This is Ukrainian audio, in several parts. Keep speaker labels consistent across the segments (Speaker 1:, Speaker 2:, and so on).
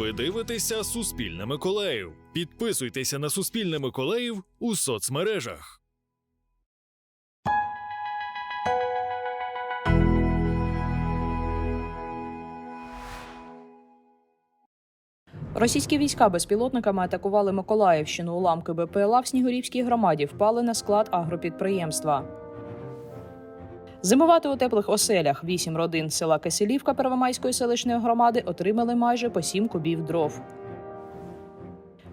Speaker 1: Ви дивитеся Суспільне Миколаїв. Підписуйтеся на Суспільне Миколаїв у соцмережах.
Speaker 2: Російські війська безпілотниками атакували Миколаївщину. Уламки БПЛА в Снігурівській громаді впали на склад агропідприємства. Зимувати у теплих оселях вісім родин села Киселівка Первомайської селищної громади отримали майже по сім кубів дров.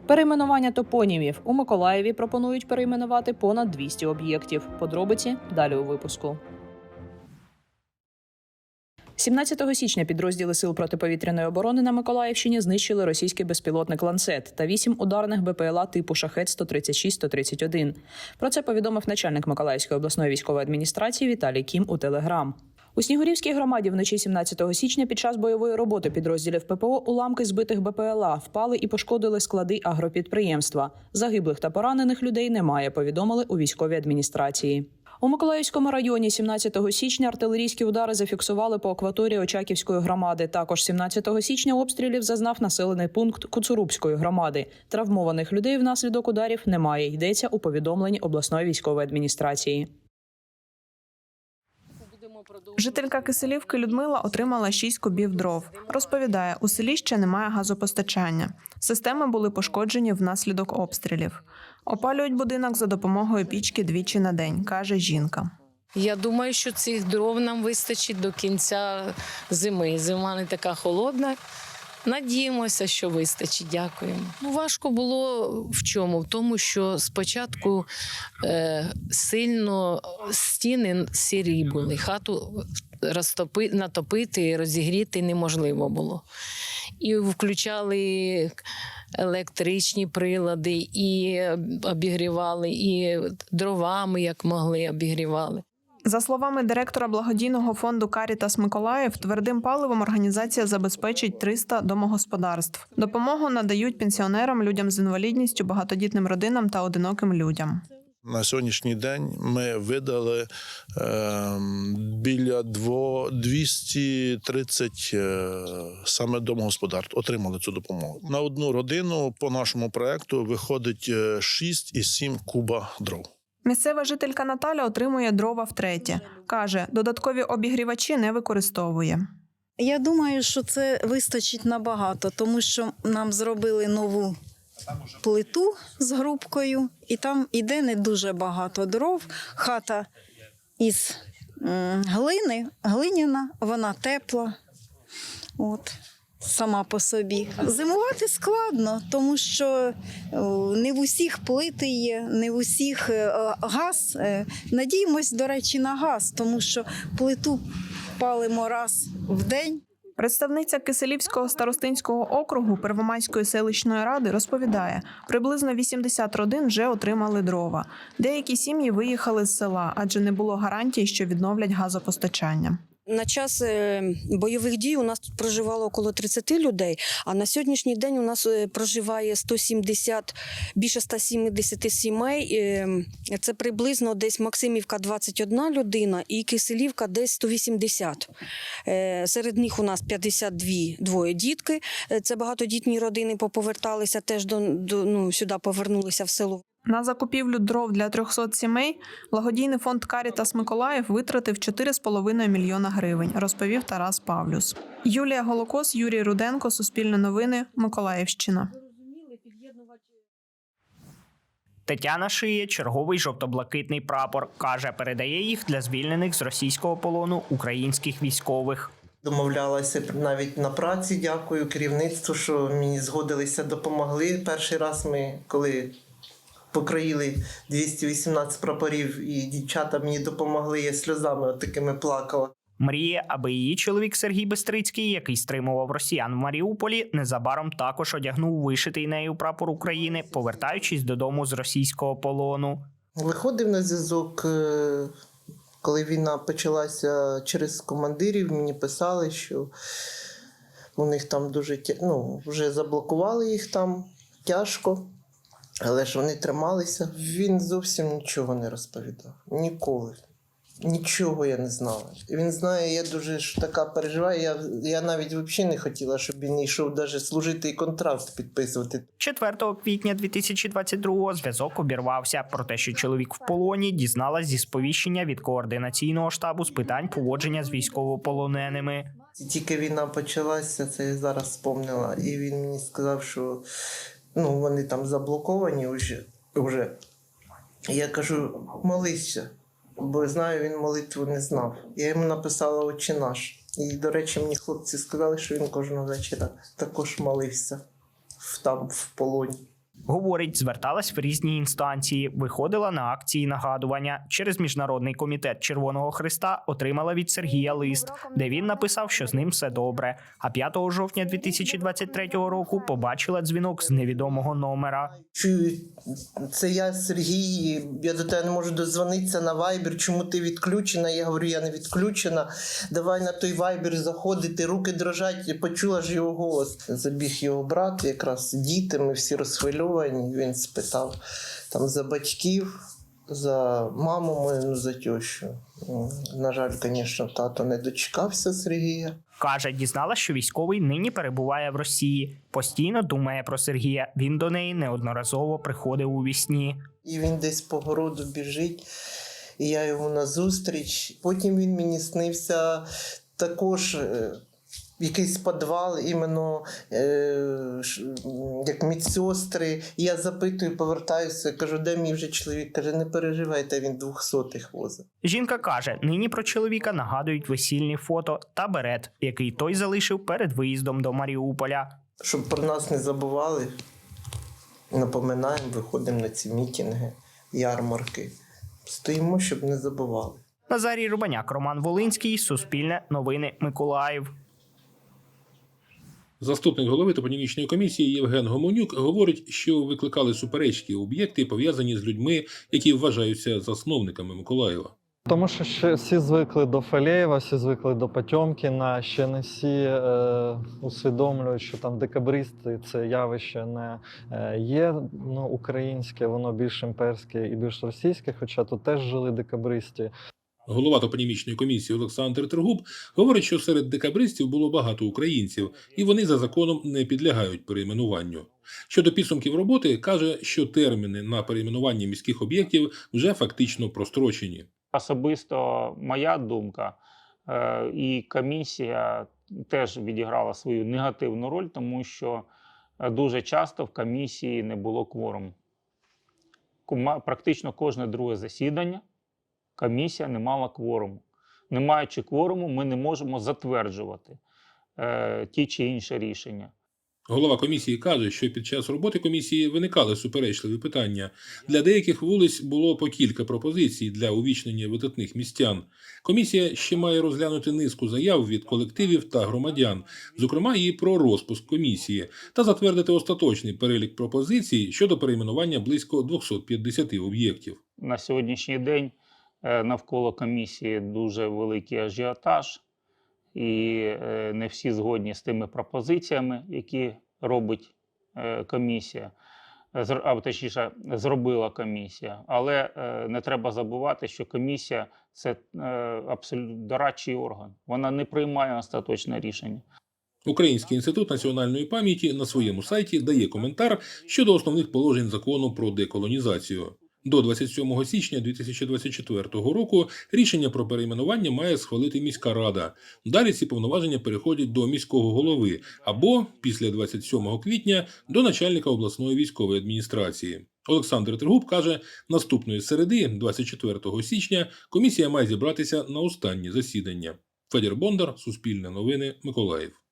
Speaker 2: Перейменування топонімів у Миколаєві пропонують перейменувати понад 200 об'єктів. Подробиці далі у випуску. 17 січня підрозділи сил протиповітряної оборони на Миколаївщині знищили російський безпілотник ланцет та вісім ударних БПЛА типу шахет 136-131. Про це повідомив начальник Миколаївської обласної військової адміністрації Віталій Кім у Телеграм. У Снігурівській громаді вночі 17 січня під час бойової роботи підрозділів ППО уламки збитих БПЛА впали і пошкодили склади агропідприємства. Загиблих та поранених людей немає. Повідомили у військовій адміністрації. У Миколаївському районі 17 січня артилерійські удари зафіксували по акваторії Очаківської громади. Також 17 січня обстрілів зазнав населений пункт Куцурубської громади. Травмованих людей внаслідок ударів немає. Йдеться у повідомленні обласної військової адміністрації.
Speaker 3: Жителька Киселівки Людмила отримала 6 кубів дров. Розповідає, у селі ще немає газопостачання. Системи були пошкоджені внаслідок обстрілів. Опалюють будинок за допомогою пічки двічі на день, каже жінка.
Speaker 4: Я думаю, що цих дров нам вистачить до кінця зими. Зима не така холодна. Надіємося, що вистачить. Дякуємо. Ну, важко було в чому? В тому, що спочатку е, сильно стіни сірі були, хату розтопи, натопити розігріти неможливо було. І включали електричні прилади, і обігрівали, і дровами, як могли, обігрівали.
Speaker 3: За словами директора благодійного фонду Карітас Миколаїв, твердим паливом організація забезпечить 300 домогосподарств. Допомогу надають пенсіонерам, людям з інвалідністю, багатодітним родинам та одиноким людям.
Speaker 5: На сьогоднішній день ми видали е, біля дво- 230 е, саме домогосподарств отримали цю допомогу. На одну родину по нашому проекту виходить е, 6 і 7 куба дров.
Speaker 3: Місцева жителька Наталя отримує дрова втретє. Каже, додаткові обігрівачі не використовує.
Speaker 6: Я думаю, що це вистачить набагато, тому що нам зробили нову плиту з грубкою, і там іде не дуже багато дров. Хата із глини, глиняна, вона тепла. От. Сама по собі. Зимувати складно, тому що не в усіх плити є, не в усіх е, е, газ. Е, Надіємось, до речі, на газ, тому що плиту палимо раз в день.
Speaker 3: Представниця Киселівського старостинського округу Первомайської селищної ради розповідає, приблизно 80 родин вже отримали дрова. Деякі сім'ї виїхали з села, адже не було гарантій, що відновлять газопостачання.
Speaker 7: На час е, бойових дій у нас тут проживало около 30 людей, а на сьогоднішній день у нас е, проживає 170, більше 170 сімей. Е, Це приблизно десь Максимівка 21 людина і Киселівка десь 180. Е, Серед них у нас 52 двоє дітки. Це багатодітні родини поповерталися теж до, до ну, сюди повернулися в село.
Speaker 3: На закупівлю дров для 300 сімей благодійний фонд Карітас Миколаїв витратив 4,5 мільйона гривень, розповів Тарас Павлюс. Юлія Голокос, Юрій Руденко, Суспільне новини, Миколаївщина.
Speaker 8: Тетяна шиє черговий жовто-блакитний прапор. каже, передає їх для звільнених з російського полону українських військових.
Speaker 9: Домовлялася навіть на праці. Дякую керівництву, що мені згодилися, допомогли. Перший раз ми, коли покроїли 218 прапорів, і дівчата мені допомогли, я сльозами от такими плакала.
Speaker 8: Мріє, аби її чоловік Сергій Бестрицький, який стримував росіян в Маріуполі, незабаром також одягнув вишитий нею прапор України, повертаючись додому з російського полону.
Speaker 9: Виходив на зв'язок, е, коли війна почалася через командирів, мені писали, що у них там дуже ну, вже заблокували їх там тяжко, але ж вони трималися. Він зовсім нічого не розповідав. Ніколи. Нічого я не знала. Він знає, я дуже ж така переживаю. Я, я навіть взагалі не хотіла, щоб він йшов навіть служити і контракт підписувати.
Speaker 8: 4 квітня 2022 зв'язок обірвався. Про те, що чоловік в полоні, дізналась зі сповіщення від координаційного штабу з питань поводження з військовополоненими.
Speaker 9: Тільки війна почалася, це я зараз спомнила. І він мені сказав, що ну, вони там заблоковані вже. вже. Я кажу, молися, бо знаю, він молитву не знав. Я йому написала «Отче наш. І, до речі, мені хлопці сказали, що він кожного вечора також молився в, там, в полоні.
Speaker 8: Говорить, зверталась в різні інстанції, виходила на акції нагадування. Через міжнародний комітет Червоного Христа отримала від Сергія лист, де він написав, що з ним все добре. А 5 жовтня 2023 року побачила дзвінок з невідомого номера.
Speaker 9: Чую, це я Сергій, я до тебе не можу дозвонитися на Viber, чому ти відключена? Я говорю, я не відключена. Давай на той Viber заходити, руки дрожать, почула ж його голос. Забіг його брат, якраз діти, ми всі розхвильовані. Він спитав там за батьків, за маму мою, ну, за тещу. На жаль, звісно, тато не дочекався Сергія.
Speaker 8: Каже, дізнала, що військовий нині перебуває в Росії. Постійно думає про Сергія. Він до неї неодноразово приходив у вісні.
Speaker 9: І він десь по городу біжить, і я йому назустріч. Потім він мені снився також. Якийсь підвал, іменно е, як медсестри. І Я запитую, повертаюся, кажу, де мій вже чоловік? Каже, не переживайте, він двохсотих возить.
Speaker 8: Жінка каже, нині про чоловіка нагадують весільні фото та берет, який той залишив перед виїздом до Маріуполя.
Speaker 9: Щоб про нас не забували, напоминаємо, виходимо на ці мітинги, ярмарки. Стоїмо, щоб не забували.
Speaker 8: Назарій Рубаняк, Роман Волинський, Суспільне новини Миколаїв.
Speaker 10: Заступник голови топонімічної комісії Євген Гомонюк говорить, що викликали суперечки об'єкти, пов'язані з людьми, які вважаються засновниками Миколаєва.
Speaker 11: Тому що ще всі звикли до Фалєєва, всі звикли до Потьомкіна, ще не всі е, усвідомлюють, що там декабристи це явище не е, є ну, українське, воно більш імперське і більш російське, хоча тут теж жили декабристи.
Speaker 10: Голова топонімічної комісії Олександр Трегуб говорить, що серед декабристів було багато українців, і вони за законом не підлягають перейменуванню. Щодо підсумків роботи, каже, що терміни на перейменування міських об'єктів вже фактично прострочені.
Speaker 12: Особисто моя думка, е, і комісія теж відіграла свою негативну роль, тому що е, дуже часто в комісії не було кворуму. Практично кожне друге засідання комісія не мала кворуму. Не маючи кворуму, ми не можемо затверджувати е, ті чи інші рішення.
Speaker 10: Голова комісії каже, що під час роботи комісії виникали суперечливі питання. Для деяких вулиць було по кілька пропозицій для увічнення видатних містян. Комісія ще має розглянути низку заяв від колективів та громадян, зокрема і про розпуск комісії, та затвердити остаточний перелік пропозицій щодо перейменування близько 250 об'єктів.
Speaker 12: на сьогоднішній день навколо комісії дуже великий ажіотаж, і е, не всі згодні з тими пропозиціями, які робить е, комісія, а точніше, зробила комісія. Але е, не треба забувати, що комісія це е, абсолютно дорадчий орган. Вона не приймає остаточне рішення.
Speaker 10: Український інститут національної пам'яті на своєму сайті дає коментар щодо основних положень закону про деколонізацію. До 27 січня 2024 року рішення про перейменування має схвалити міська рада. Далі ці повноваження переходять до міського голови або після 27 квітня до начальника обласної військової адміністрації. Олександр Тригуб каже, наступної середи, 24 січня, комісія має зібратися на останнє засідання. Федір Бондар, Суспільне новини, Миколаїв.